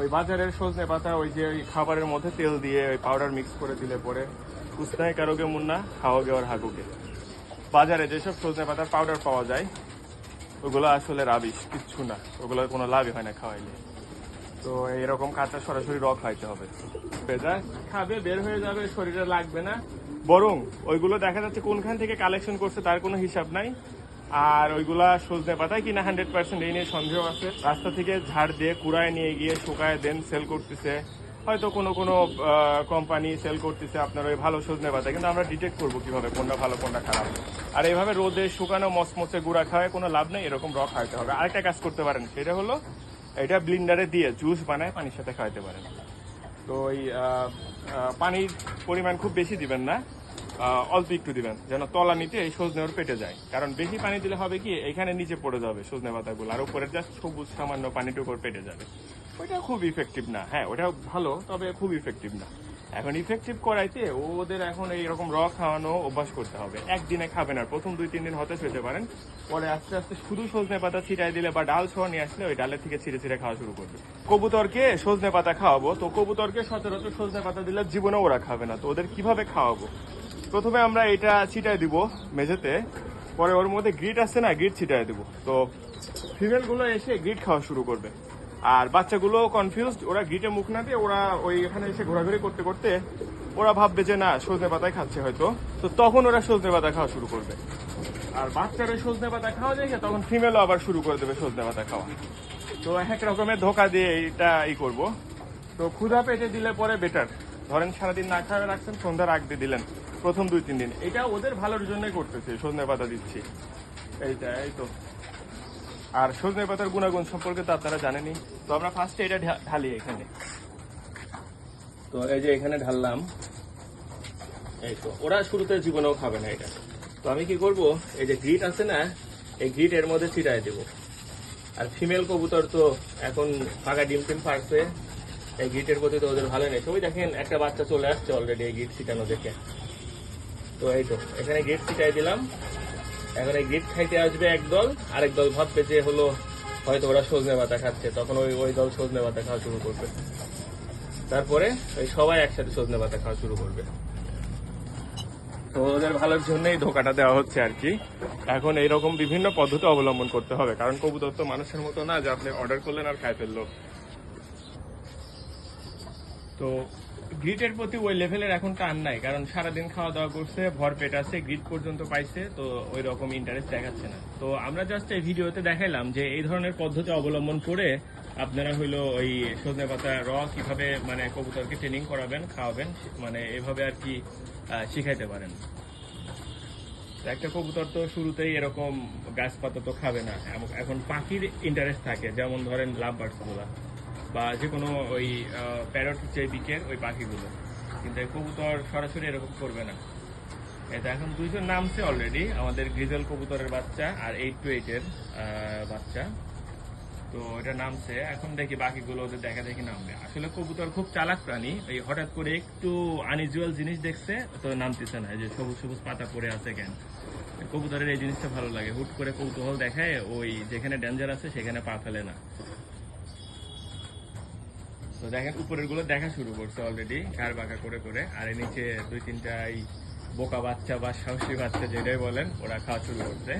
ওই বাজারের সজনে পাতা, ওই যে ওই খাবারের মধ্যে তেল দিয়ে ওই পাউডার মিক্স করে দিলে পরে উস্তায় কারোগে মুন্না, খাওয়াগে ওর হাগুগে। বাজারে যেসব সজনে পাতার পাউডার পাওয়া যায়, ওগুলো আসলে রাবিশ কিচ্ছু না। ওগুলোর কোনো লাভই হয় না খাওয়াইলে। তো এরকম কাঁচা সরাসরি রক খাইতে হবে। ভেজা খাবে, বের হয়ে যাবে, শরীরে লাগবে না। বরং ওইগুলো দেখা যাচ্ছে কোনখান থেকে কালেকশন করছে তার কোনো হিসাব নাই। আর ওইগুলা সজনে পাতায় কিনা হান্ড্রেড পার্সেন্ট এই নিয়ে সন্দেহ আছে। রাস্তা থেকে ঝাড় দিয়ে কুড়ায় নিয়ে গিয়ে শুকায় দেন সেল করতেছে। হয়তো কোনো কোনো কোম্পানি সেল করতেছে আপনার ওই ভালো সজনে পাতা। কিন্তু আমরা ডিটেক্ট করব কীভাবে কোনটা ভালো, কোনটা খারাপ। আর এইভাবে রোদে শুকানো মসমসে গুঁড়া খাওয়ায় কোনো লাভ নেই, এরকম রক খাইতে হবে। আরেকটা কাজ করতে পারেন, সেটা হলো এটা ব্লিন্ডারে দিয়ে জুস বানায়, পানির সাথে খাওয়াতে পারেন। তো ওই পানির পরিমাণ খুব বেশি দিবেন না। অল্প একটু দিবেন, যেন তলা নিতে এই সজনে ওর পেটে যায়। কারণ বেশি পানি দিলে হবে কি, এখানে নিচে পড়ে যাবে সজনে পাতাগুলো, আর উপরে জাস্ট সবুজ সামান্য পানিটুকু পেটে যাবে। ওইটা খুব ইফেক্টিভ না। হ্যাঁ ওটা ভালো, তবে খুব ইফেক্টিভ না। এখন ইফেক্টিভ করাইতে ওদের এখন এইরকম র খাওয়ানো অভ্যাস করতে হবে। একদিনে খাবে না প্রথম দুই, তিন দিন হতে পেতে পারেন। পরে আস্তে আস্তে শুধু সজনে পাতা ছিটাই দিলে বা ডাল সহ নিয়ে আসলে ওই ডালের থেকে ছিঁড়ে ছিঁড়ে খাওয়া শুরু করবে। কবুতরকে সজনে পাতা খাওয়াবো, তো কবুতরকে সচরাচর সজনে পাতা দিলে জীবনেও ওরা খাবে না। তো ওদের কীভাবে খাওয়াবো? প্রথমে আমরা এটা ছিটাই দিব মেঝেতে, পরে ওর মধ্যে গ্রিট আছে না গ্রিট ছিটাই দিব। তো ফিমেলগুলো এসে গ্রিট খাওয়া শুরু করবে। আর বাচ্চাগুলো কনফিউজড ওরা গ্রিটে মুখ না দিয়ে ওরা ওই এখানে এসে ঘোরাঘুরি করতে করতে ওরা ভাববে যে না, সজনে পাতায় খাচ্ছে হয়তো। তো তখন ওরা সজনে পাতা খাওয়া শুরু করবে। আর বাচ্চারা সজনে পাতা খাওয়া দেখে তখন ফিমেলও আবার শুরু করে দেবে সজনে পাতা খাওয়া। তো এক রকমের ধোকা দিয়ে এইটা ই করব। তো ক্ষুধা পেটে দিলে পরে বেটার ধরেন সারাদিন না খাওয়া রাখছেন সন্ধ্যা রাখ দিয়ে দিলেন। প্রথম দুই, তিন দিন। এটা ওদের ভালোর জন্যই করতেছে, সজনে পাতা দিচ্ছি। এইটা, এই তো। আর সজনে পাতার গুণাগুণ সম্পর্কে তো আপনারা জানেনি তো আমরা ফার্স্টে এটা ঢালি এখানে। তো এই যে এখানে ঢাললাম, এই তো। ওরা শুরুতে জীবনেও খাবে না এটা। তো আমি কি করব, এই যে গ্রিট আছে না, এই গ্রিট এর মধ্যে ছিটাই দেবো। আর ফিমেল কবুতর তো এখন ফাঁকা ডিম টিম ফাটছে এই গিটের প্রতি তো ওদের ভালো নেই। ওই দেখেন, একটা বাচ্চা চলে আসছে অলরেডি এই গিট ছিটানো দেখে। তো এই তো, এখানে গেট ছিটাই দিলাম। এখন এই গিট খাইতে আসবে এক দল, আরেক দল ভাববে যে হলো হয়তো ওরা সজনে পাতা খাচ্ছে। তখন ওই ওই দল সজনে পাতা খাওয়া শুরু করবে। তারপরে ওই সবাই একসাথে সজনে পাতা খাওয়া শুরু করবে। তো ওদের ভালোর জন্যই ধোকাটা দেওয়া হচ্ছে আর কি। এখন এইরকম বিভিন্ন পদ্ধতি অবলম্বন করতে হবে। কারণ কবুতর তো মানুষের মতো না যে আপনি অর্ডার করলেন আর খাই ফেলল। তো গ্রিটের প্রতি ওই লেভেলের এখন টান নাই, কারণ সারাদিন খাওয়া দাওয়া করছে, ভর পেট আছে, গ্রিট পর্যন্ত পাইছে, তো ওই রকম ইন্টারেস্ট দেখাচ্ছে না। তো আমরা জাস্ট এই ভিডিওতে দেখাইলাম যে এই ধরনের পদ্ধতি অবলম্বন করে আপনারা হইল ওই সজনে পাতা র কীভাবে মানে কবুতরকে ট্রেনিং করাবেন, খাওয়াবেন মানে এভাবে আর কি শিখাইতে পারেন। একটা কবুতর তো শুরুতেই এরকম গাছপাতা তো খাবে না এখন পাখির ইন্টারেস্ট থাকে, যেমন ধরেন লাভ বার্ডসগুলা বা যে কোনো ওই প্যারট যে দিকের ওই পাখিগুলো। কিন্তু কবুতর সরাসরি এরকম করবে না। এটা এখন দুইজন নামছে অলরেডি আমাদের গ্রিজেল কবুতরের বাচ্চা আর এইট টু এইটের বাচ্চা। তো এটা নামছে। এখন দেখি বাকিগুলো ওদের দেখা দেখি নামবে। আসলে কবুতর খুব চালাক প্রাণী। এই হঠাৎ করে একটু আনইউজুয়াল জিনিস দেখছে, তো নামতেছে না। যে সবুজ সবুজ পাতা পড়ে আছে কেন কবুতরের এই জিনিসটা ভালো লাগে। হুট করে কৌতূহল দেখায় ওই যেখানে ডেঞ্জার আছে, সেখানে পা ফেলে না। তো দেখেন উপরেরগুলো দেখা শুরু করছে অলরেডি ঘাড় বাঁকা করে করে। আর নিচে দুই তিনটা এই বোকা বাচ্চা বা সাহসী বাচ্চা, যেটাই বলেন, ওরা খাওয়া শুরু করছে।